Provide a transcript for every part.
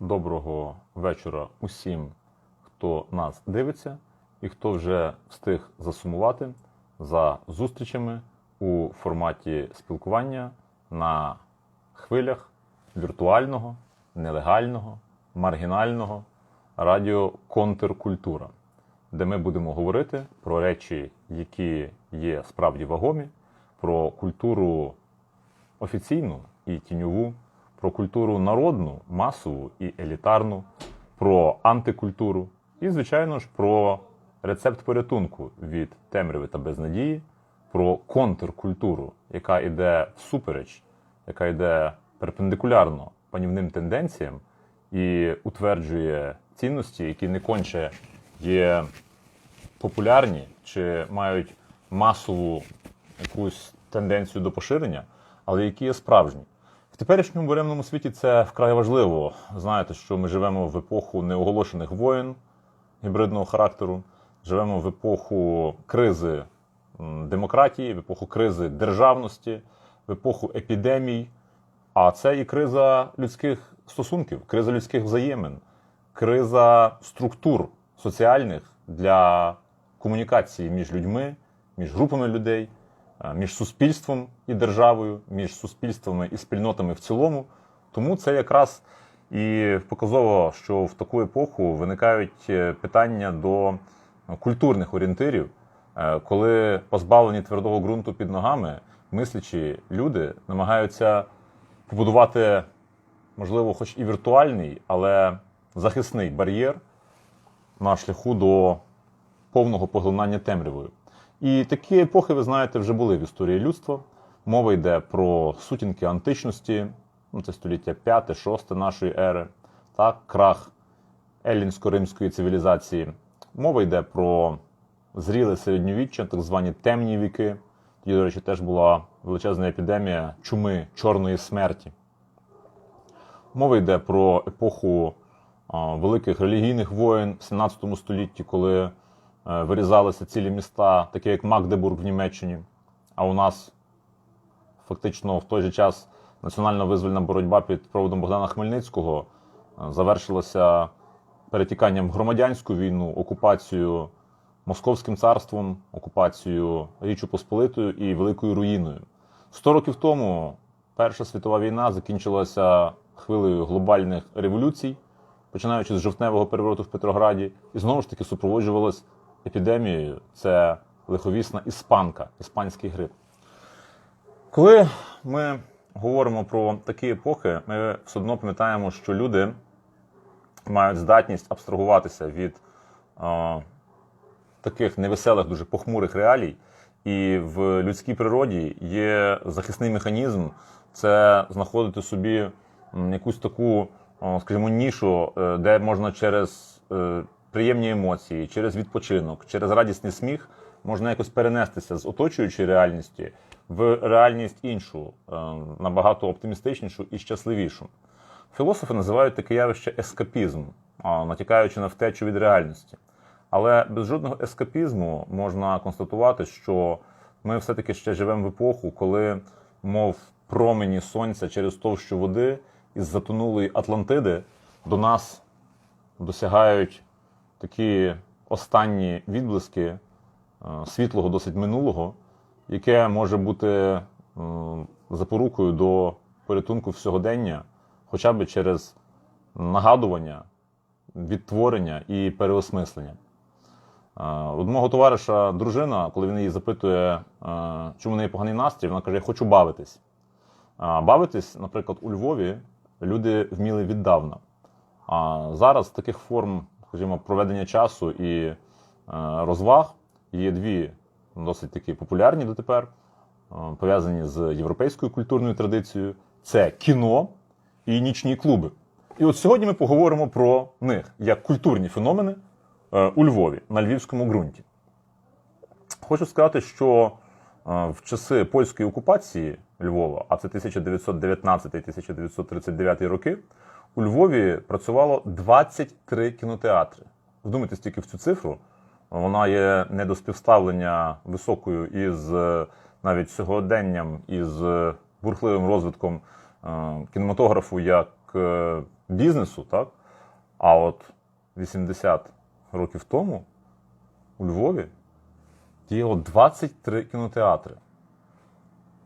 Доброго вечора усім, хто нас дивиться і хто вже встиг засумувати за зустрічами у форматі спілкування на хвилях віртуального, нелегального, маргінального радіо Контркультура, де ми будемо говорити про речі, які є справді вагомі, про культуру офіційну і тіньову, про культуру народну, масову і елітарну, про антикультуру і, звичайно ж, про рецепт порятунку від темряви та безнадії, про контркультуру, яка йде всупереч, яка йде перпендикулярно панівним тенденціям і утверджує цінності, які не конче є популярні чи мають масову якусь тенденцію до поширення, але які є справжні. Теперішньому буремному світі це вкрай важливо. Знаєте, що ми живемо в епоху неоголошених воєн гібридного характеру, живемо в епоху кризи демократії, в епоху кризи державності, в епоху епідемій. А це і криза людських стосунків, криза людських взаємин, криза структур соціальних для комунікації між людьми, між групами людей, між суспільством і державою, між суспільствами і спільнотами в цілому. Тому це якраз і показово, що в таку епоху виникають е, питання до культурних орієнтирів, е, коли позбавлені твердого ґрунту під ногами, мислячі люди намагаються побудувати, можливо, хоч і віртуальний, але захисний бар'єр на шляху до повного поглинання темрявою. І такі епохи, ви знаєте, вже були в історії людства. Мова йде про сутінки античності, ну це століття 5-6 нашої ери, так, крах еллінсько-римської цивілізації. Мова йде про зріле середньовіччя, так звані темні віки. Тоді, до речі, теж була величезна епідемія чуми чорної смерті. Мова йде про епоху великих релігійних воєн в 17 столітті, коли вирізалися цілі міста, такі як Магдебург в Німеччині. А у нас фактично в той же час національно визвольна боротьба під проводом Богдана Хмельницького е, завершилася перетіканням громадянську війну, окупацією Московським царством, окупацією Річчю Посполитою і великою руїною. Сто років тому Перша світова війна закінчилася хвилею глобальних революцій, починаючи з жовтневого перевороту в Петрограді, і знову ж таки супроводжувалась епідемією. Це лиховісна іспанка, іспанський грип. Коли ми говоримо про такі епохи, ми все одно пам'ятаємо, що люди мають здатність абстрагуватися від е, таких невеселих, дуже похмурих реалій. І в людській природі є захисний механізм це знаходити собі якусь таку, скажімо, нішу, е, де можна через е, приємні емоції, через відпочинок, через радісний сміх можна якось перенестися з оточуючої реальності в реальність іншу, е, набагато оптимістичнішу і щасливішу. Філософи називають таке явище ескапізм, натякаючи на втечу від реальності. Але без жодного ескапізму можна констатувати, що ми все-таки ще живемо в епоху, коли, мов промені сонця через товщу води із затонулої Атлантиди до нас досягають такі останні відблиски е, світлого, досить минулого, яке може бути е, запорукою до порятунку всьогодення, хоча б через нагадування, відтворення і переосмислення. Е, От мого товариша дружина, коли він її запитує, е, чому в неї поганий настрій, вона каже: Я хочу бавитись. А Бавитись, наприклад, у Львові люди вміли віддавна. А зараз таких форм, скажімо, проведення часу і е, розваг є дві досить такі популярні дотепер, е, пов'язані з європейською культурною традицією. Це кіно і нічні клуби. І от сьогодні ми поговоримо про них як культурні феномени е, у Львові на львівському ґрунті. Хочу сказати, що в часи польської окупації Львова, а це 1919-1939 роки, у Львові працювало 23 кінотеатри. Вдумайтесь тільки в цю цифру. Вона є не до співставлення високою із е, навіть сьогоденням, із е, бурхливим розвитком е, кінематографу як бізнесу, так? А от 80 років тому у Львові діяло 23 кінотеатри.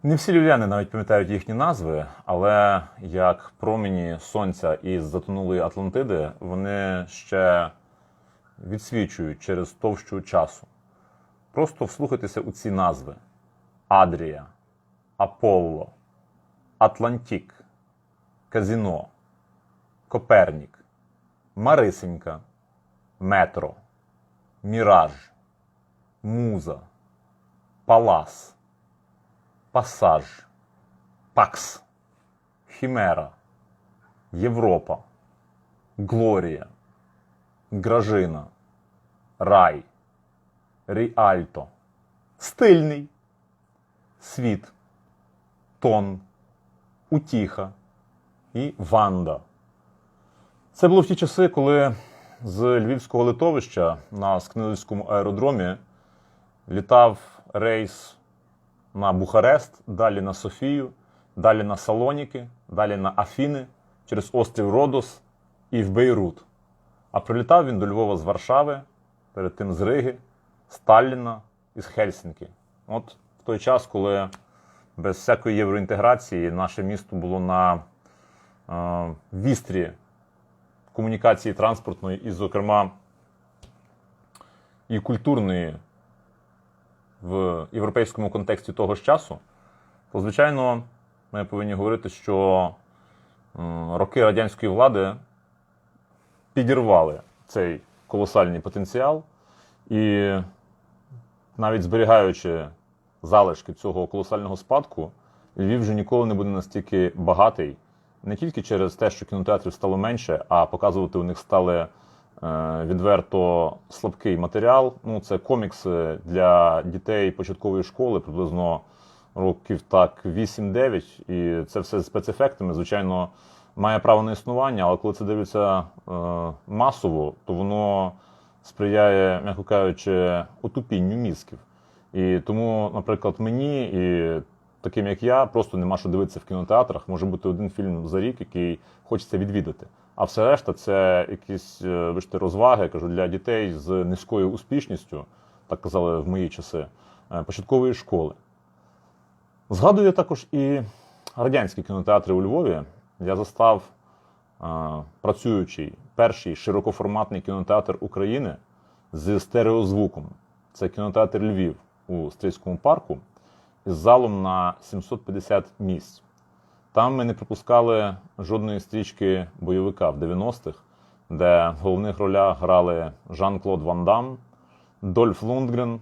Не всі львів'яни навіть пам'ятають їхні назви, але як промені сонця із затонулої Атлантиди, вони ще відсвічують через товщу часу. Просто вслухайтеся у ці назви: Адрія, Аполло, Атлантік, Казіно, Копернік, Марисенька, Метро, Міраж, Муза, Палас, Пасаж, Пакс, Хімера, Європа, Глорія, Гражина, Рай, Ріальто, Стильний, Світ, Тон, Утіха і Ванда. Це було в ті часи, коли з львівського литовища на Скнилівському аеродромі літав рейс на Бухарест, далі на Софію, далі на Салоніки, далі на Афіни, через острів Родос і в Бейрут. А прилітав він до Львова з Варшави, перед тим з Риги, з Талліна і з Хельсінки. От в той час, коли без всякої євроінтеграції наше місто було на е, вістрі комунікації транспортної і, зокрема, і культурної в європейському контексті того ж часу, то, звичайно, ми повинні говорити, що роки радянської влади підірвали цей колосальний потенціал, і навіть зберігаючи залишки цього колосального спадку, Львів вже ніколи не буде настільки багатий, не тільки через те, що кінотеатрів стало менше, а показувати у них стали відверто слабкий матеріал. Ну, це комікси для дітей початкової школи, приблизно років так 8-9, і це все з спецефектами. Звичайно, має право на існування, але коли це дивиться е, масово, то воно сприяє, м'яко кажучи, отупінню мізків. І тому, наприклад, мені і таким як я, просто нема що дивитися в кінотеатрах. Може бути один фільм за рік, який хочеться відвідати. А все решта це якісь е, вибачте, розваги, кажу, для дітей з низькою успішністю, так казали в мої часи, е, початкової школи. Згадую також і радянські кінотеатри у Львові. Я застав е, працюючий перший широкоформатний кінотеатр України з стереозвуком. Це кінотеатр Львів у Стрийському парку із залом на 750 місць. Там ми не пропускали жодної стрічки бойовика в 90-х, де в головних ролях грали Жан-Клод Ван Дам, Дольф Лундгрен,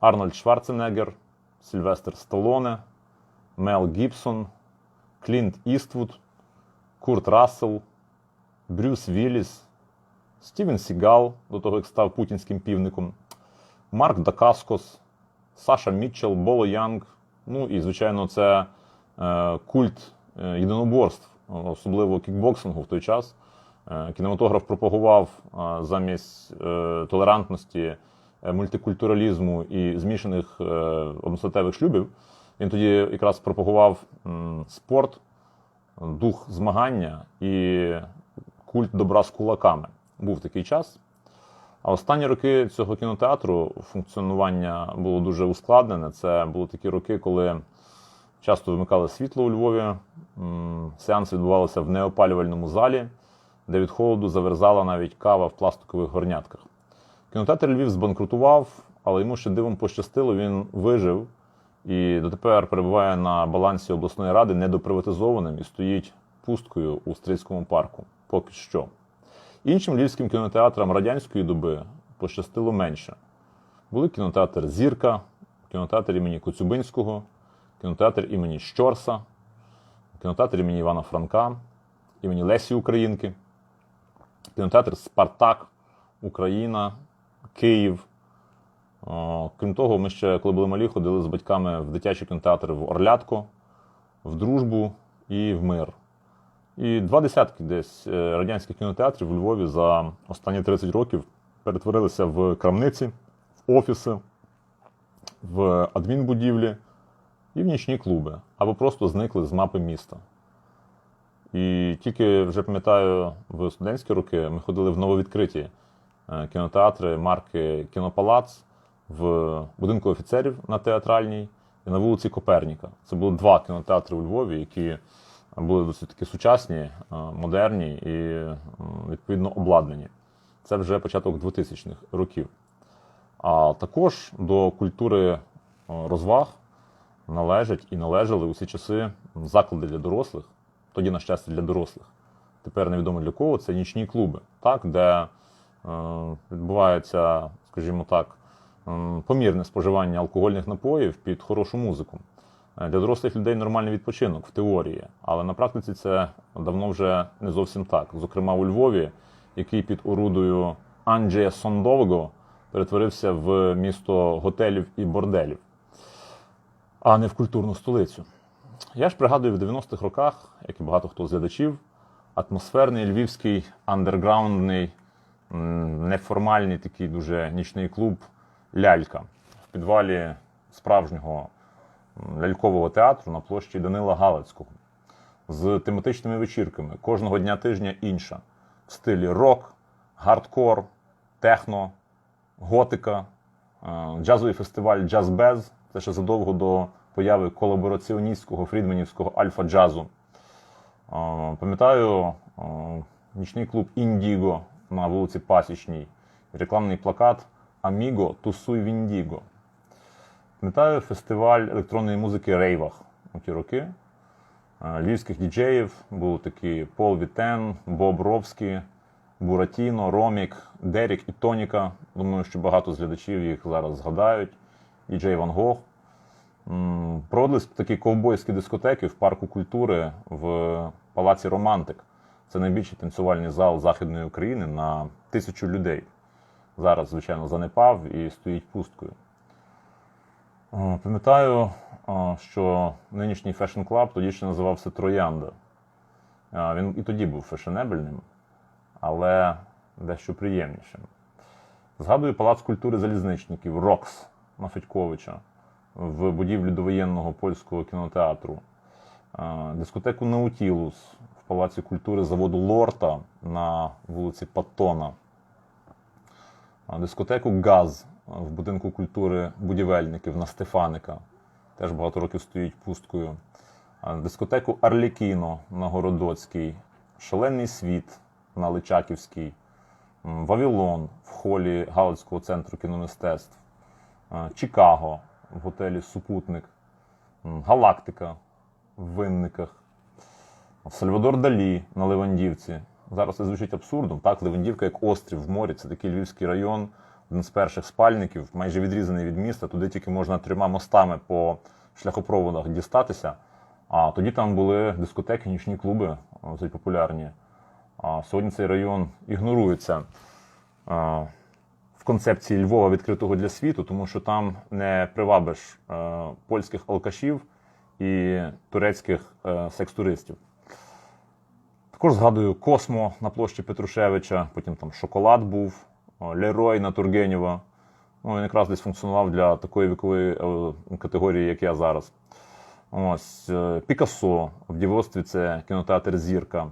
Арнольд Шварценеггер, Сільвестр Сталоне, Мел Гібсон, Клінт Іствуд, Курт Рассел, Брюс Вілліс, Стівен Сігал, до того як став путінським півником, Марк Дакаскос, Саша Мітчелл, Боло Янг. Ну і, звичайно, це культ е, єдиноборств, особливо кікбоксингу в той час. Е, кінематограф пропагував е, замість е, толерантності, е, мультикультуралізму і змішаних е, одностатевих шлюбів. Він тоді якраз пропагував спорт, дух змагання і культ добра з кулаками. Був такий час. А останні роки цього кінотеатру функціонування було дуже ускладнене. Це були такі роки, коли часто вимикали світло у Львові. М, Сеанси відбувалися в неопалювальному залі, де від холоду заверзала навіть кава в пластикових горнятках. Кінотеатр Львів збанкрутував, але йому ще дивом пощастило, він вижив і дотепер перебуває на балансі обласної ради недоприватизованим і стоїть пусткою у Стрийському парку. Поки що. Іншим львівським кінотеатрам радянської доби пощастило менше. Були кінотеатр Зірка, кінотеатр імені Коцюбинського, кінотеатр імені Щорса, кінотеатр імені Івана Франка, імені Лесі Українки, кінотеатр Спартак, Україна, Київ. Крім того, ми ще, коли були малі, ходили з батьками в дитячий кінотеатр в Орлятко, в Дружбу і в Мир. І два десятки десь е, радянських кінотеатрів у Львові за останні 30 років перетворилися в крамниці, в офіси, в адмінбудівлі і в нічні клуби, або просто зникли з мапи міста. І тільки вже пам'ятаю, в студентські роки ми ходили в нововідкриті е, кінотеатри марки Кінопалац в будинку офіцерів на театральній і на вулиці Коперніка. Це були два кінотеатри у Львові, які були досить таки сучасні, е, модерні і відповідно обладнані. Це вже початок 2000-х років. А також до культури розваг належать і належали усі часи заклади для дорослих, тоді, на щастя, для дорослих. Тепер невідомо для кого це нічні клуби, так, де е, відбувається, скажімо так, м, помірне споживання алкогольних напоїв під хорошу музику. Е, Для дорослих людей нормальний відпочинок в теорії, але на практиці це давно вже не зовсім так. Зокрема, у Львові, який під орудою Анджея Сондового перетворився в місто готелів і борделів, а не в культурну столицю. Я ж пригадую в 90-х роках, як і багато хто з глядачів, атмосферний львівський андерграундний, неформальний такий дуже нічний клуб Лялька в підвалі справжнього лялькового театру на площі Данила Галицького з тематичними вечірками. Кожного дня тижня інша в стилі рок, гардкор, техно, готика, е, джазовий фестиваль Джаз Без. Це ще задовго до появи колабораціоністського фрідменівського альфа-джазу. Е, Пам'ятаю е, нічний клуб Індіго на вулиці Пасічній, рекламний плакат Аміго Тусуй Віндіго. Пам'ятаю фестиваль електронної музики Рейвах у ті роки. Е, Львівських діджеїв був такий Пол Вітен, Боб Ровський, Буратіно, Ромік, Дерік і Тоніка. Думаю, що багато з глядачів їх зараз згадають. Діджей Ван Гог. М, такі ковбойські дискотеки в парку культури в палаці Романтик. Це найбільший танцювальний зал Західної України на тисячу людей. Зараз, звичайно, занепав і стоїть пусткою. Е, Пам'ятаю, е, що нинішній фешн клаб тоді ще називався Троянда. Е, Він і тоді був фешенебельним, але дещо приємнішим. Згадую Палац культури залізничників Рокс на Федьковича в будівлі довоєнного польського кінотеатру, Е, дискотеку Наутілус в Палаці культури заводу Лорта на вулиці Паттона, Е, дискотеку Газ в будинку культури будівельників на Стефаника. Теж багато років стоїть пусткою. Е, Дискотеку Арлікіно на Городоцькій, Шалений світ на Личаківській, м, Вавилон в холі Галицького центру кіномистецтв, Чикаго в готелі Супутник, Галактика в Винниках, Сальвадор Далі на Левандівці. Зараз це звучить абсурдом. Так, Левандівка як острів в морі, це такий львівський район, один з перших спальників, майже відрізаний від міста. Туди тільки можна трьома мостами по шляхопроводах дістатися. А тоді там були дискотеки, нічні клуби, досить популярні. А сьогодні цей район ігнорується концепції Львова відкритого для світу, тому що там не привабиш е, польських алкашів і турецьких е, секс-туристів. Також згадую Космо на площі Петрушевича, потім там Шоколад був, Лерой на Тургенєва. Ну, він якраз десь функціонував для такої вікової е, категорії, як я зараз. Ось е, Пікассо в дівоцтві це кінотеатр Зірка.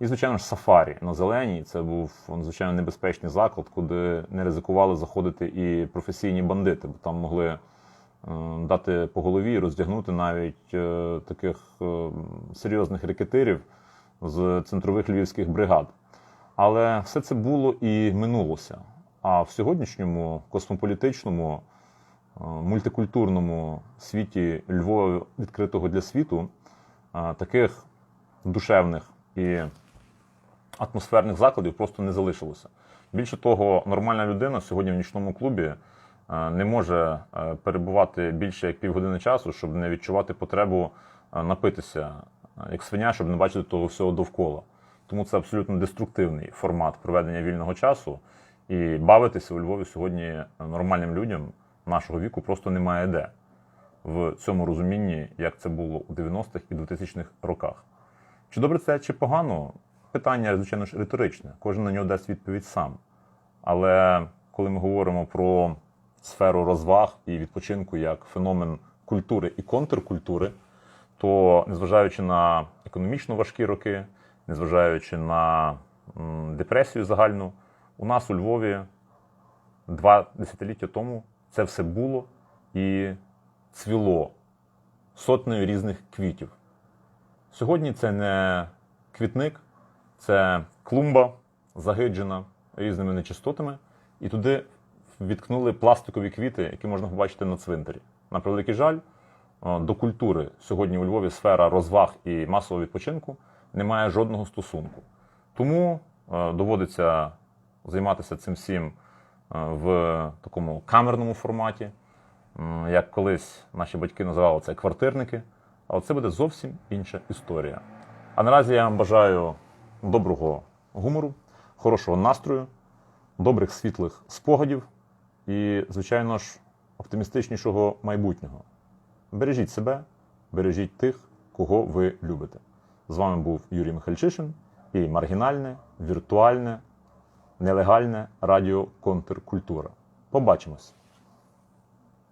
І, звичайно ж, Сафарі на Зеленій. Це був надзвичайно небезпечний заклад, куди не ризикували заходити і професійні бандити, бо там могли е, дати по голові роздягнути навіть е, таких е, серйозних рекетирів з центрових львівських бригад. Але все це було і минулося. А в сьогоднішньому космополітичному, мультикультурному світі Львова відкритого для світу таких душевних і атмосферних закладів просто не залишилося. Більше того, нормальна людина сьогодні в нічному клубі е, не може е, перебувати більше як півгодини часу, щоб не відчувати потребу е, напитися як свиня, щоб не бачити того всього довкола. Тому це абсолютно деструктивний формат проведення вільного часу. І бавитися у Львові сьогодні нормальним людям нашого віку просто немає де в цьому розумінні, як це було у 90-х і 2000-х роках. Чи добре це, чи погано? Питання, звичайно ж, риторичне. Кожен на нього дасть відповідь сам. Але коли ми говоримо про сферу розваг і відпочинку як феномен культури і контркультури, то незважаючи на економічно важкі роки, незважаючи на депресію загальну, у нас у Львові два десятиліття тому це все було і цвіло сотнею різних квітів. Сьогодні це не квітник, це клумба загиджена різними нечистотами, і туди відкнули пластикові квіти, які можна побачити на цвинтарі. На превеликий жаль, до культури сьогодні у Львові сфера розваг і масового відпочинку не має жодного стосунку. Тому доводиться займатися цим всім в такому камерному форматі. Як колись наші батьки називали це квартирники, але це буде зовсім інша історія. А наразі я вам бажаю доброго гумору, хорошого настрою, добрих світлих спогадів і, звичайно ж, оптимістичнішого майбутнього. Бережіть себе, бережіть тих, кого ви любите. З вами був Юрій Михальчишин і маргінальне, віртуальне, нелегальне радіо Контркультура. Побачимось!